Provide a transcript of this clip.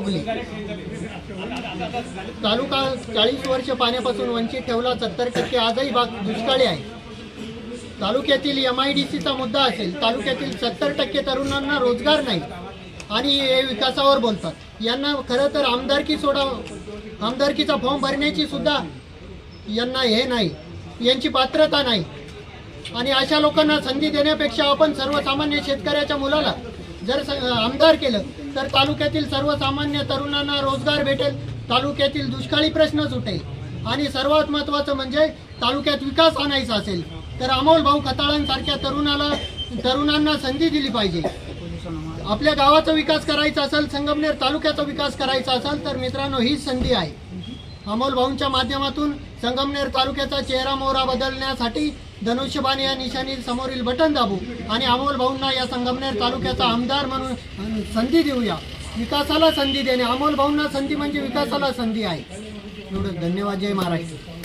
भोगली तालुका चाळीस वर्ष पाण्यापासून वंचित ठेवला सत्तर टक्के आजही भाग दुष्काळी आहे. तालुक्यातील एम आय डी सीचा मुद्दा असेल तालुक्यातील सत्तर टक्के तरुणांना रोजगार नाही आणि हे विकासावर बोलतात. यांना खरं तर आमदारकी सोडा आमदारकीचा फॉर्म भरण्याची सुद्धा यांना हे नाही यांची पात्रता नाही. आणि अशा लोकांना संधी देण्यापेक्षा आपण सर्वसामान्य शेतकऱ्याच्या मुलाला जर आमदार केलं तर तालुक्यातील सर्वसामान्य तरुणांना रोजगार भेटेल तालुक्यातील दुष्काळी प्रश्न सुटेल. आणि सर्वात महत्त्वाचं म्हणजे तालुक्यात विकास आणायचा असेल तर अमोल भाऊ खताळांसारख्या तरुणाला तरुणांना संधी दिली पाहिजे. आपल्या गावाचा विकास करायचा असेल संगमनेर तालुक्याचा विकास करायचा असेल तर मित्रांनो हीच संधी आहे. अमोल भाऊंच्या माध्यमातून संगमनेर तालुक्याचा चेहरा मोहरा बदलण्यासाठी धनुष्यबाण या निशाणी समोरील बटन दाबू आणि अमोल भाऊंना या संगमनेर तालुक्याचा आमदार म्हणून संधी देऊया. विकासाला संधी देणे. अमोल भाऊंना संधी म्हणजे विकासाला संधी आहे. एवढं धन्यवाद. जय महाराष्ट्र.